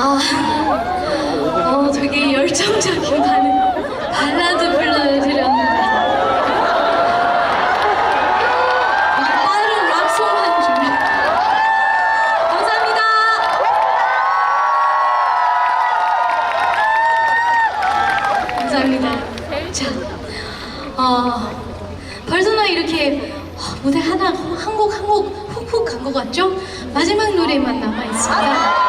아, 어, 되게 열정적인 반, 발라드 불러드렸는데. 빠른 락송만 좀. 감사합니다. 감사합니다. 어, 벌써나 이렇게 무대 하나, 한 곡 한 곡 훅훅 간 것 같죠? 마지막 노래만 남아있습니다.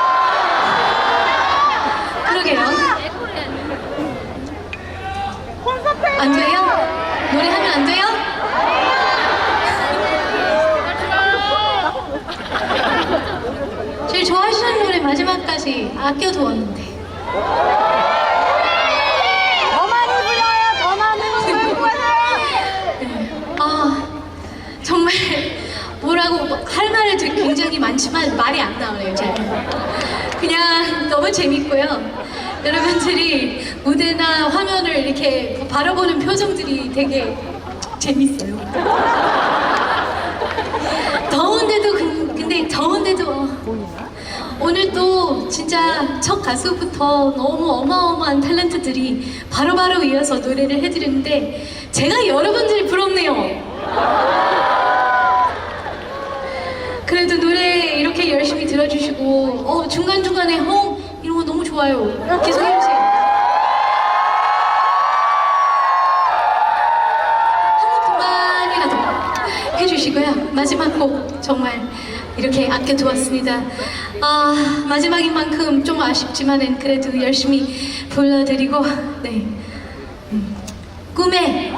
안 돼요? 노래하면 안 돼요? 제일 좋아하시는 노래 마지막까지 아껴두었는데 더 많이 불러요. 더 많이 하세요. 아 정말 뭐라고 할 말이 굉장히 많지만 말이 안 나오네요 잘 그냥 너무 재밌고요 여러분들이 무대나 화면을 이렇게 바라보는 표정들이 되게 재밌어요 더운데도 근- 근데 더운데도 오늘 또 진짜 첫 가수부터 너무 어마어마한 탤런트들이 바로 바로 이어서 노래를 해드렸는데 제가 여러분들이 부럽네요. 그래도 노래 이렇게 열심히 들어주시고 어, 중간중간에 홈 이런 거 너무 좋아요. 계속 해주세요. 한 번만이라도 해주시고요. 마지막 곡 정말 이렇게 아껴두었습니다. 아 마지막인 만큼 좀 아쉽지만은 그래도 열심히 불러드리고 네 음, 꿈에